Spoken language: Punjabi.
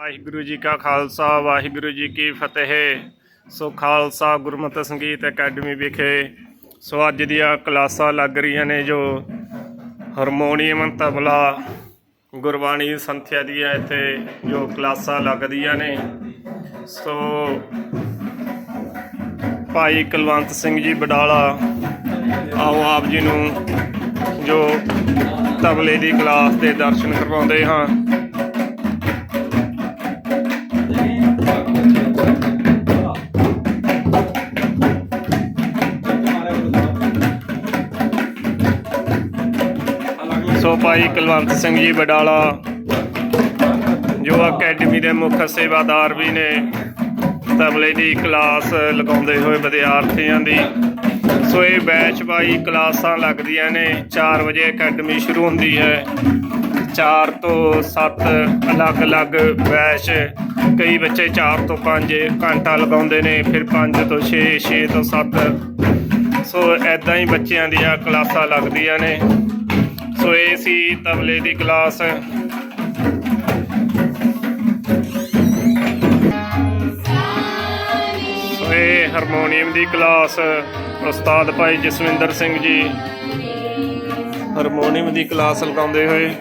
ਵਾਹਿਗੁਰੂ ਜੀ ਕਾ ਖਾਲਸਾ, ਵਾਹਿਗੁਰੂ ਜੀ ਕੀ ਫਤਿਹ। ਸੋ ਖਾਲਸਾ ਗੁਰਮਤਿ ਸੰਗੀਤ ਅਕੈਡਮੀ ਵਿਖੇ ਸੋ ਅੱਜ ਦੀਆਂ ਕਲਾਸਾਂ ਲੱਗ ਰਹੀਆਂ ਨੇ ਜੋ ਹਾਰਮੋਨੀਅਮ, ਤਬਲਾ, ਗੁਰਬਾਣੀ ਸੰਥਿਆ ਦੀਆਂ ਇੱਥੇ ਜੋ ਕਲਾਸਾਂ ਲੱਗਦੀਆਂ ਨੇ। ਸੋ ਭਾਈ ਕੁਲਵੰਤ ਸਿੰਘ ਜੀ ਬਡਾਲਾ, ਆਓ ਆਪ ਜੀ ਨੂੰ ਜੋ ਤਬਲੇ ਦੀ ਕਲਾਸ ਦੇ ਦਰਸ਼ਨ ਕਰਵਾਉਂਦੇ ਹਾਂ। ਸੋ ਭਾਈ ਕੁਲਵੰਤ ਸਿੰਘ ਜੀ ਬਡਾਲਾ, ਜੋ ਅਕੈਡਮੀ ਦੇ ਮੁੱਖ ਸੇਵਾਦਾਰ ਵੀ ਨੇ, ਤਬਲੇ ਦੀ ਕਲਾਸ ਲਗਾਉਂਦੇ ਹੋਏ ਵਿਦਿਆਰਥੀਆਂ ਦੀ। ਸੋ ਇਹ ਬੈਚ ਬਾਈ ਕਲਾਸਾਂ ਲੱਗਦੀਆਂ ਨੇ 4 ਵਜੇ ਅਕੈਡਮੀ ਸ਼ੁਰੂ ਹੁੰਦੀ ਹੈ। 4 ਤੋਂ 7 ਅਲੱਗ-ਅਲੱਗ ਬੈਚ ਕਈ ਬੱਚੇ 4 ਤੋਂ 5 ਘੰਟਾ ਲਗਾਉਂਦੇ ਨੇ, ਫਿਰ 5 ਤੋਂ 6 6 ਤੋਂ 7 ਸੋ ਐਦਾਂ ਹੀ ਬੱਚਿਆਂ ਦੀਆਂ ਕਲਾਸਾਂ ਲੱਗਦੀਆਂ ਨੇ। ਸੋ ਇਹ ਸੀ ਤਬਲੇ ਦੀ ਕਲਾਸ ਸੋ ਇਹ ਹਾਰਮੋਨੀਅਮ ਦੀ ਕਲਾਸ ਉਸਤਾਦ ਭਾਈ ਜਸਵਿੰਦਰ ਸਿੰਘ ਜੀ। ਹਾਰਮੋਨੀਅਮ ਦੀ ਕਲਾਸ ਲਗਾਉਂਦੇ ਹੋਏ